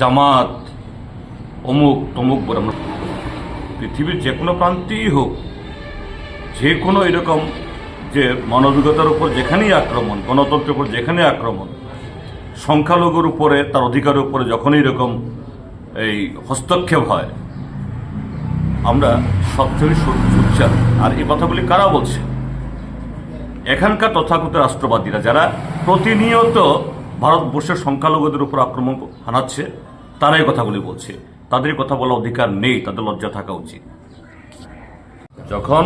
জামাত, অমুক, তমুক বলে আমরা পৃথিবীর যে কোনো প্রান্তেই হোক, যে কোনো এরকম যে মানবিকতার উপর যেখানেই আক্রমণ, গণতন্ত্রের উপর যেখানে আক্রমণ, সংখ্যালঘুর উপরে, তার অধিকারের উপরে যখনই এরকম এই হস্তক্ষেপ হয়, আমরা সবচেয়ে সুচ্চার আর এই কথাগুলি কারা বলছে? এখানকার তথাগত রাষ্ট্রবাদীরা, যারা প্রতিনিয়ত ভারতবর্ষের সংখ্যালঘুদের উপর আক্রমণ হানাচ্ছে তারা এই কথাগুলি বলছে। তাদের কথা বলার অধিকার নেই, তাদের লজ্জা থাকা উচিত। যখন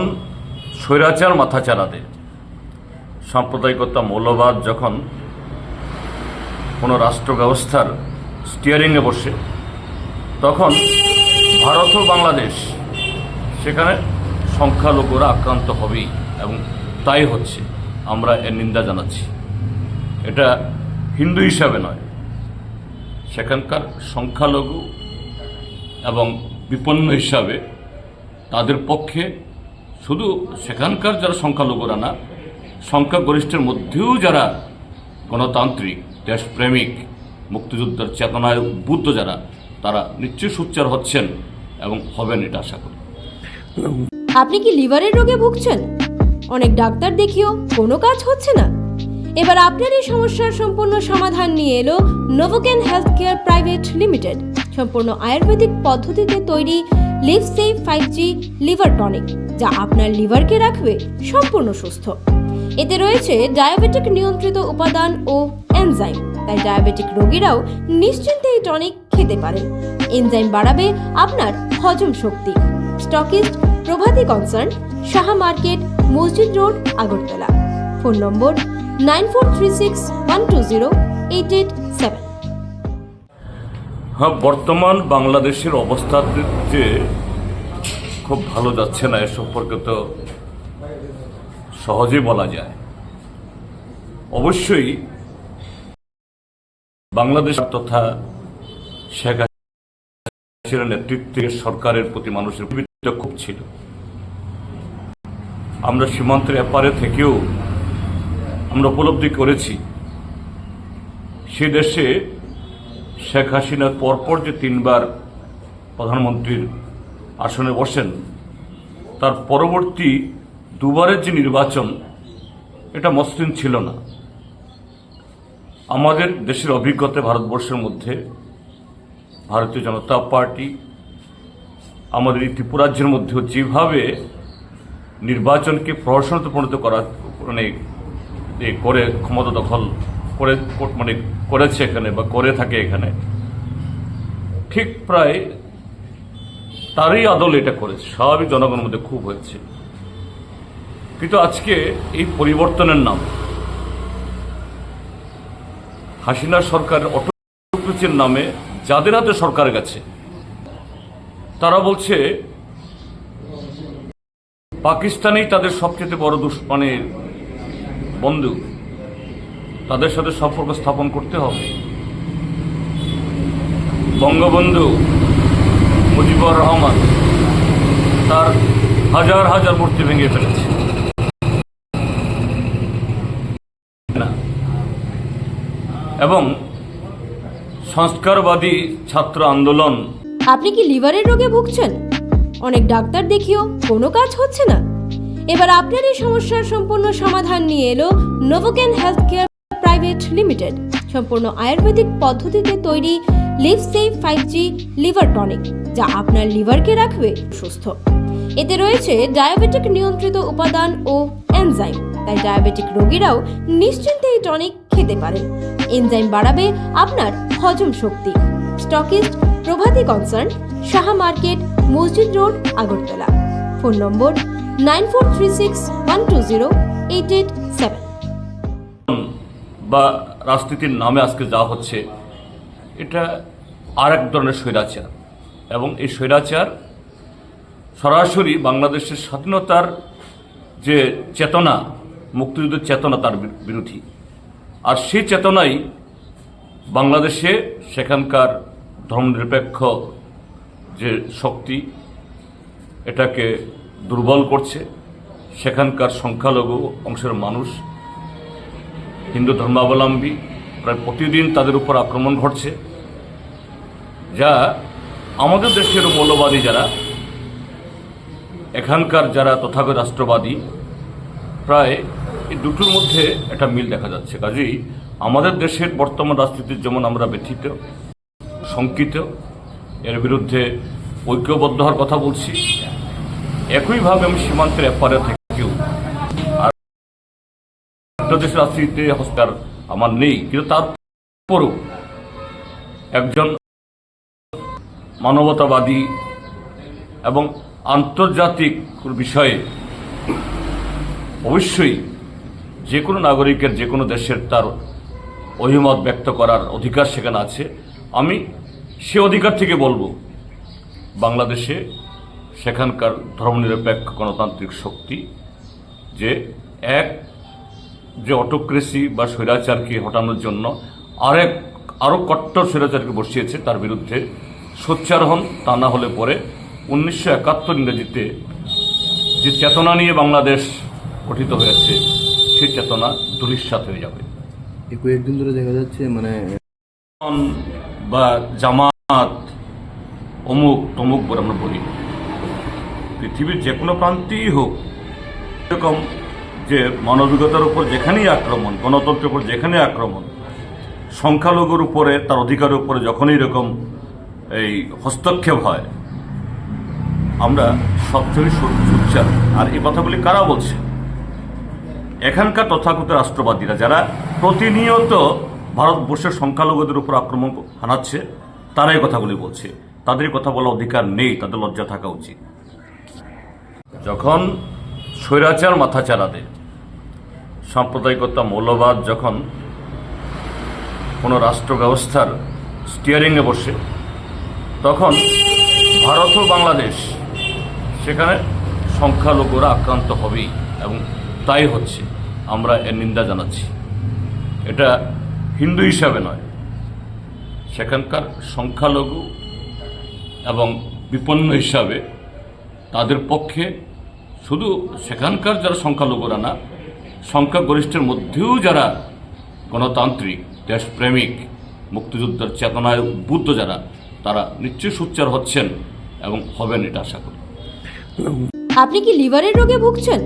স্বৈরাচার মাথা চালাতে সাম্প্রদায়িকতা, মৌলবাদ যখন কোনো রাষ্ট্র ব্যবস্থার স্টিয়ারিংয়ে বসে, তখন ভারত ও বাংলাদেশ সেখানে সংখ্যালঘুরা আক্রান্ত হবেই এবং তাই হচ্ছে, আমরা এর নিন্দা জানাচ্ছি। এটা হিন্দু হিসাবে নয়। সেখানকার সংখ্যালঘু এবং বিপন্ন হিসাবে তাদের পক্ষে শুধু সেখানকার যারা সংখ্যালঘুরা না, সংখ্যাগরিষ্ঠের মধ্যেও যারা গণতান্ত্রিক, দেশপ্রেমিক, মুক্তিযুদ্ধের চেতনায় উদ্বুদ্ধ যারা, তারা নিশ্চয়ই সোচ্চার হচ্ছেন এবং হবেন এটা আশা করি। আপনি কি লিভারের রোগে ভুগছেন? অনেক ডাক্তার দেখিও কোনো কাজ হচ্ছে না। এবার আপনার এই সমস্যার সম্পূর্ণ সমাধান নিয়ে এলো Novocane health care private limited সম্পূর্ণ আয়ুর্বেদিক পদ্ধতিতে তৈরি liv save five G liver tonic যা আপনার লিভারকে রাখবে সম্পূর্ণ সুস্থ। এতে রয়েছে ডায়াবেটিক নিয়ন্ত্রিত উপাদান ও এনজাইম তাই ডায়াবেটিক রোগীরাও নিশ্চিন্তে এই টনিক খেতে পারেন। এনজাইম বাড়াবে আপনার হজম শক্তি। Stockist Prabhati concern Saha market Masjid road Agartala. Phone number হ্যাঁ বর্তমান বাংলাদেশের অবস্থা যে খুব ভালো যাচ্ছে না, এ সম্পর্কে তো সহজেই বলা যায়। অবশ্যই বাংলাদেশ তথা শেখ হাসিনার নেতৃত্বে সরকারের প্রতি মানুষের খুব ছিল। আমরা সীমান্তের এপারে থেকেও আমরা উপলব্ধি করেছি সে দেশে শেখ হাসিনার পরপর যে তিনবার প্রধানমন্ত্রীর আসনে বসেন, তার পরবর্তী দুবারের যে নির্বাচন, এটা মসৃণ ছিল না। আমাদের দেশের অভিজ্ঞতা ভারতবর্ষের মধ্যে, ভারতীয় জনতা পার্টি, আমাদের এই ত্রিপুরাজ্যের মধ্যেও যেভাবে নির্বাচনকে প্রহসনতে পরিণত করা মানে করে ক্ষমতা দখল করে মানে করেছে এখানে বা করে থাকে এখানে, ঠিক প্রায় তারই আদল এটা করেছে, স্বাভাবিক জনগণের মধ্যে খুব হয়েছে। কিন্তু আজকে এই পরিবর্তনের নাম, হাসিনা সরকারের অটোক্রেসির নামে যাদের হাতে সরকার গেছে, তারা বলছে, পাকিস্তানেই তাদের সবচেয়ে বড় দুষ মানে বন্ধু, তাদের সাথে সম্পর্ক স্থাপন করতে হবে। বঙ্গবন্ধু মুজিবুর রহমান তার হাজার হাজার মূর্তি ভেঙে ফেলেছে। এবং সংস্কারবাদী ছাত্র আন্দোলন আপনি কি লিভারের রোগে ভুগছেন? অনেক ডাক্তার দেখিও কোনো কাজ হচ্ছে না। এবার আপনার এই সমস্যার সম্পূর্ণ সমাধান নিয়ে এলো Novocane health care private limited সম্পূর্ণ আয়ুর্বেদিক পদ্ধতিতে তৈরি liv save five G liver tonic যা আপনার লিভারকে রাখবে সুস্থ। এতে রয়েছে ডায়াবেটিক নিয়ন্ত্রিত উপাদান ও এনজাইম তাই ডায়াবেটিক রোগীরাও নিশ্চিন্তে এই টনিক খেতে পারেন। এনজাইম বাড়াবে আপনার হজম শক্তি। Stockist Prabhati concern Saha market Masjid road Agartala. Phone number nine four three six two zero eight eight বা রাজনীতির নামে আজকে যা হচ্ছে, এটা আর এক ধরনের স্বৈরাচার। এবং এই স্বৈরাচার সরাসরি বাংলাদেশের স্বাধীনতার যে চেতনা, মুক্তিযুদ্ধের চেতনা তার বিরোধী। আর সেই চেতনাই বাংলাদেশে সেখানকার ধর্মনিরপেক্ষ যে শক্তি, এটাকে দুর্বল করছে। সেখানকার সংখ্যালঘু অংশের মানুষ, হিন্দু ধর্মাবলম্বী, প্রায় প্রতিদিন তাদের উপর আক্রমণ ঘটছে। যা আমাদের দেশের মৌলবাদী যারা, এখানকার যারা তথাগত রাষ্ট্রবাদী, প্রায় এই দুটোর মধ্যে একটা মিল দেখা যাচ্ছে। কাজেই আমাদের দেশের বর্তমান রাজনীতির যেমন আমরা ব্যথিত, শঙ্কিত, এর বিরুদ্ধে ঐক্যবদ্ধ হওয়ার কথা বলছি একইভাবে আমি সীমান্তের এপারে থেকেও আর দেশের রাজনীতিতে হস্তার আমার নেই। কিন্তু তারপরও একজন মানবতাবাদী এবং আন্তর্জাতিক বিষয়ে অবশ্যই যে কোনো নাগরিকের, যে কোনো দেশের তার অভিমত ব্যক্ত করার অধিকার সেখানে আছে। আমি সে অধিকার থেকে বলব, বাংলাদেশে সেখানকার ধর্মনিরপেক্ষ গণতান্ত্রিক শক্তি যে এক যে অটোক্রেসি বা স্বৈরাচারকে হটানোর জন্য আরেক আরও কট্টর স্বৈরাচারকে বসিয়েছে তার বিরুদ্ধে সোচ্চার হন তা না হলে পরে উনিশশো একাত্তর ইংরেজিতে যে চেতনা নিয়ে বাংলাদেশ গঠিত হয়েছে সেই চেতনা ধূলিসাৎ হয়ে যাবে কয়েকদিন ধরে দেখা যাচ্ছে মানে বা জামাত অমুক তমুক বলে আমরা বলি। পৃথিবীর যে কোনো প্রান্তেই হোক, এরকম যে মানবিকতার উপর যেখানেই আক্রমণ, গণতন্ত্রের উপর যেখানে আক্রমণ, সংখ্যালঘুর উপরে, তার অধিকারের উপরে যখনই এরকম এই হস্তক্ষেপ হয়, আমরা সবচেয়ে সুচ্চার আর এই কথাগুলি কারা বলছে? এখানকার তথাগত রাষ্ট্রবাদীরা, যারা প্রতিনিয়ত ভারতবর্ষের সংখ্যালঘুদের উপর আক্রমণ হানাচ্ছে তারা এই কথাগুলি বলছে। তাদের কথা বলার অধিকার নেই, তাদের লজ্জা থাকা উচিত। যখন স্বৈরাচার মাথা দেয় সাম্প্রদায়িকতা মৌলবাদ যখন কোনো রাষ্ট্র ব্যবস্থার স্টিয়ারিংয়ে বসে, তখন ভারত ও বাংলাদেশ সেখানে সংখ্যালঘুরা আক্রান্ত হবেই এবং তাই হচ্ছে আমরা এর নিন্দা জানাচ্ছি। এটা হিন্দু হিসাবে নয়। সেখানকার সংখ্যালঘু এবং বিপন্ন হিসাবে তাদের পক্ষে শুধু সেখানকার যারা সংখ্যালঘুরা না, সংখ্যাগরিষ্ঠের মধ্যেও যারা গণতান্ত্রিক, দেশপ্রেমিক, মুক্তিযুদ্ধের চেতনায় উদ্বুদ্ধ যারা, তারা নিশ্চয়ই সোচ্চার হচ্ছেন এবং হবেন এটা আশা করি। আপনি কি লিভারের রোগে ভুগছেন?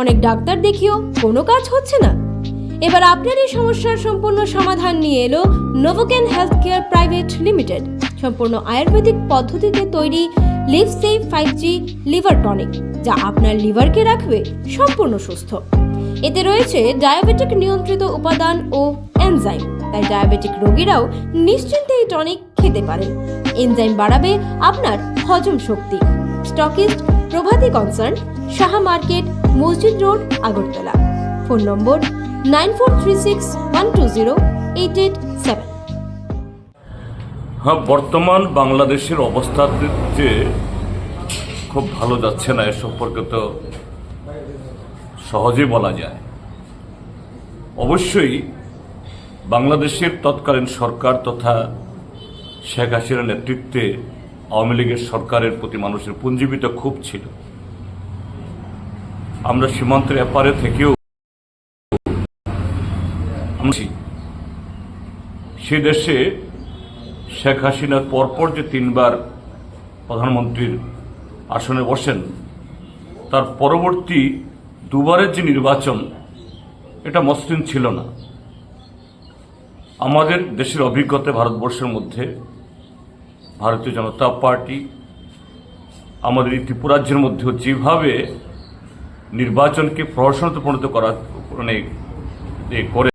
অনেক ডাক্তার দেখিও কোনো কাজ হচ্ছে না। এবার আপনার এই সমস্যার সম্পূর্ণ সমাধান নিয়ে এলো Novocane health care private limited সম্পূর্ণ আয়ুর্বেদিক পদ্ধতিতে তৈরি liv save five G liver tonic যা আপনার লিভারকে রাখবে সম্পূর্ণ সুস্থ। এতে রয়েছে ডায়াবেটিক নিয়ন্ত্রিত উপাদান ও এনজাইম। তাই ডায়াবেটিক রোগীরাও নিশ্চিন্তে এই টনিক খেতে পারেন। এনজাইম বাড়াবে আপনার হজম শক্তি। Stockist, Prabhati concern, Saha market, Masjid road, Agartala. Phone number nine four three six one two zero eight eight seven. হ্যাঁ বর্তমান বাংলাদেশের অবস্থা যে খুব ভালো যাচ্ছে না, এ সম্পর্কে তো সহজে বলা যায়। অবশ্যই বাংলাদেশের তৎকালীন সরকার তথা শেখ হাসিনার নেতৃত্বে আওয়ামী লীগের সরকারের প্রতি মানুষের পুঞ্জীবিত খুব ছিল। আমরা সীমান্তের এপারে থেকেও সে দেশে শেখ হাসিনার পরপর যে তিনবার প্রধানমন্ত্রীর আসনে বসেন। তার পরবর্তী দুবারের যে নির্বাচন, এটা মসৃণ ছিল না। আমাদের দেশের অভিজ্ঞতা ভারতবর্ষের মধ্যে, ভারতীয় জনতা পার্টি, আমাদের এই ত্রিপুরাজ্যের মধ্যেও যেভাবে নির্বাচনকে প্রহসনতে পরিণত করা মানে করে